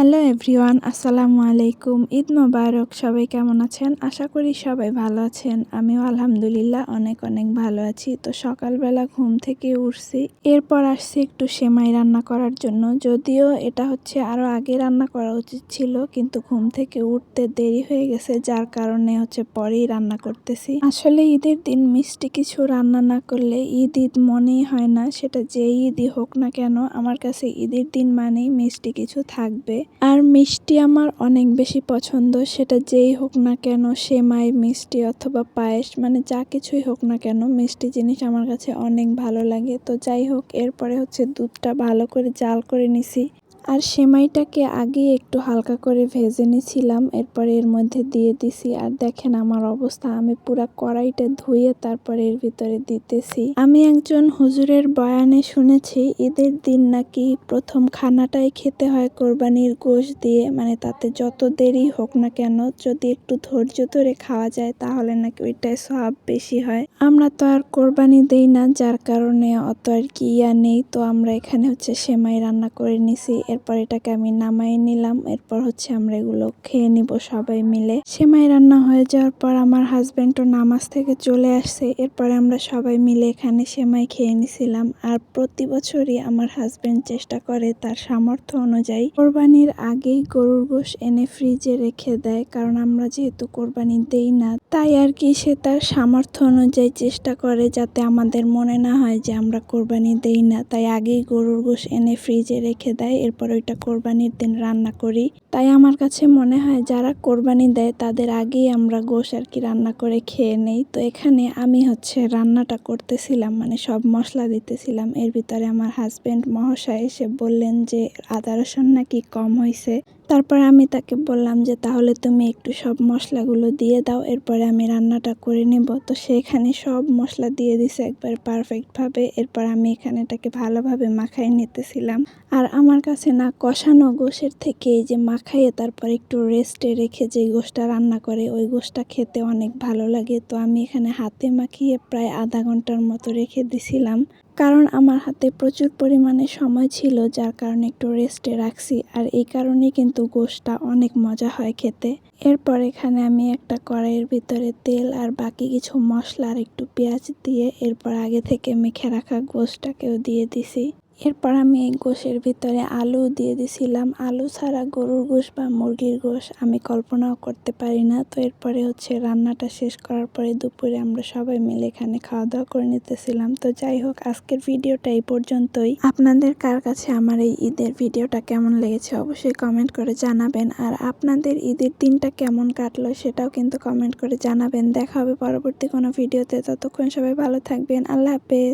Hello everyone, আসসালামু আলাইকুম। ঈদ মোবারক, সবাই কেমন আছেন? আশা করি সবাই ভালো আছেন। আমিও আলহামদুলিল্লাহ অনেক অনেক ভালো আছি। তো সকালবেলা ঘুম থেকে উঠছি। এরপর আসছি একটু সেমাই রান্না করার জন্য। যদিও এটা হচ্ছে আরও আগে রান্না করা উচিত ছিল, কিন্তু ঘুম থেকে উঠতে দেরি হয়ে গেছে, যার কারণে হচ্ছে পরেই রান্না করতেছি। আসলে ঈদের দিন মিষ্টি কিছু রান্না না করলে ঈদ ঈদ মনেই হয় না। সেটা যে ঈদই হোক না কেন, আমার কাছে ঈদের দিন মানেই মিষ্টি কিছু থাকবে। আর মিষ্টি আমার অনেক বেশি পছন্দ, সেটা যেই হোক না কেন, সেমাই, মিষ্টি অথবা পায়েস মানে যা কিছুই হোক না কেন, মিষ্টি জিনিস আমার কাছে অনেক ভালো লাগে। তো যাই হোক, এরপরে হচ্ছে দুধটা ভালো করে জাল করে নিছি। আর সেমাইটাকে আগে একটু হালকা করে ভেজে নিয়েছিলাম এরপরে এর মধ্যে দিয়ে দিছি। আর দেখেন আমার অবস্থা, আমি পুরা কড়াইটা ধুয়ে তারপরে এর ভিতরে দিতেছি। আমি একজন হুজুরের বয়ানে শুনেছি, ঈদের দিন নাকি প্রথম খানাটাই খেতে হয় কোরবানির গোশ দিয়ে মানে তাতে যত দেরি হোক না কেন, যদি একটু ধৈর্য ধরে খাওয়া যায়, তাহলে নাকি ওইটাই সব বেশি হয়। আমরা তো আর কোরবানি দেই না, যার কারণে অত আর কি ইয়া নেই, তো আমরা এখানে হচ্ছে সেমাই রান্না করে নিছি। এরপর এটাকে আমি নামাই নিলাম। এরপর হচ্ছে আমরা এগুলো খেয়ে নিব সবাই মিলে। সেমাই রান্না হয়ে যাওয়ার পর আমার হাজব্যান্ডও নামাজ থেকে চলে আসছে। এরপরে আমরা সবাই মিলে এখানে সেমাই খেয়ে নিছিলাম। আর প্রতি বছরই আমার হাজব্যান্ড চেষ্টা করে তার সামর্থ্য অনুযায়ী। কোরবানির আগেই গরুর গোশ এনে ফ্রিজে রেখে দেয়, কারণ আমরা যেহেতু কোরবানি দেই না, তাই আর কি সে তার সামর্থ্য অনুযায়ী চেষ্টা করে যাতে আমাদের মনে না হয় যে আমরা কোরবানি দেই না। তাই আগেই গরুর গোশ এনে ফ্রিজে রেখে দেয়। এরপর ওইটা কোরবানির দিন রান্না করি। তাই আমার কাছে মনে হয় যারা কোরবানি দেয় তাদের আগেই আমরা গোশ আর কি রান্না করে খেয়ে নেই। তো এখানে আমি হচ্ছে রান্নাটা করতেছিলাম মানে সব মশলা দিতেছিলাম। এর ভিতরে আমার হাজব্যান্ড মহাশয় এসে বললেন যে আদা রসুন নাকি কম হয়েছে তারপর আমি তাকে বললাম যে, তাহলে তুমি একটু সব মশলাগুলো দিয়ে দাও, এরপরে আমি রান্নাটা করে নেব। তো সেখানে সব মশলা দিয়ে দিছে একবার পারফেক্টভাবে। এরপর আমি এখানে এটাকে ভালোভাবে মাখাই নিতেছিলাম। আর আমার কাছে না কষানো গোশের থেকে যে মাখাইয়ে তারপর একটু রেস্টে রেখে যে গোশটা রান্না করে, ওই গোশটা খেতে অনেক ভালো লাগে। তো আমি এখানে হাতে মাখিয়ে প্রায় আধা ঘণ্টার মতো রেখে দিছিলাম। কারণ আমার হাতে প্রচুর পরিমাণে সময় ছিল, যার কারণে একটু রেস্টে রাখছি। আর এই কারণে কিন্তু গোশটা অনেক মজা হয় খেতে। এরপর এখানে আমি একটা কড়াইয়ের ভিতরে তেল আর বাকি কিছু মশলা আর একটু পেঁয়াজ দিয়ে এরপর আগে থেকে মেখে রাখা গোশটাকেও দিয়ে দিছি। এরপর আমি এই গোশের ভিতরে আলু দিয়ে দিছিলাম। আলু ছাড়া গরুর গোশ বা মুরগির গোশ আমি কল্পনাও করতে পারি না। তো এরপরে হচ্ছে রান্নাটা শেষ করার পরে দুপুরে আমরা সবাই মিলে এখানে খাওয়া দাওয়া করে নিতেছিলাম। তো যাই হোক, আজকের ভিডিওটা এই পর্যন্তই। আপনাদের কার কাছে আমার এই ঈদের ভিডিওটা কেমন লেগেছে অবশ্যই কমেন্ট করে জানাবেন। আর আপনাদের ঈদের দিনটা কেমন কাটলো সেটাও কিন্তু কমেন্ট করে জানাবেন। দেখা হবে পরবর্তী কোনো ভিডিওতে। ততক্ষণ সবাই ভালো থাকবেন। আল্লাহ হাফেজ।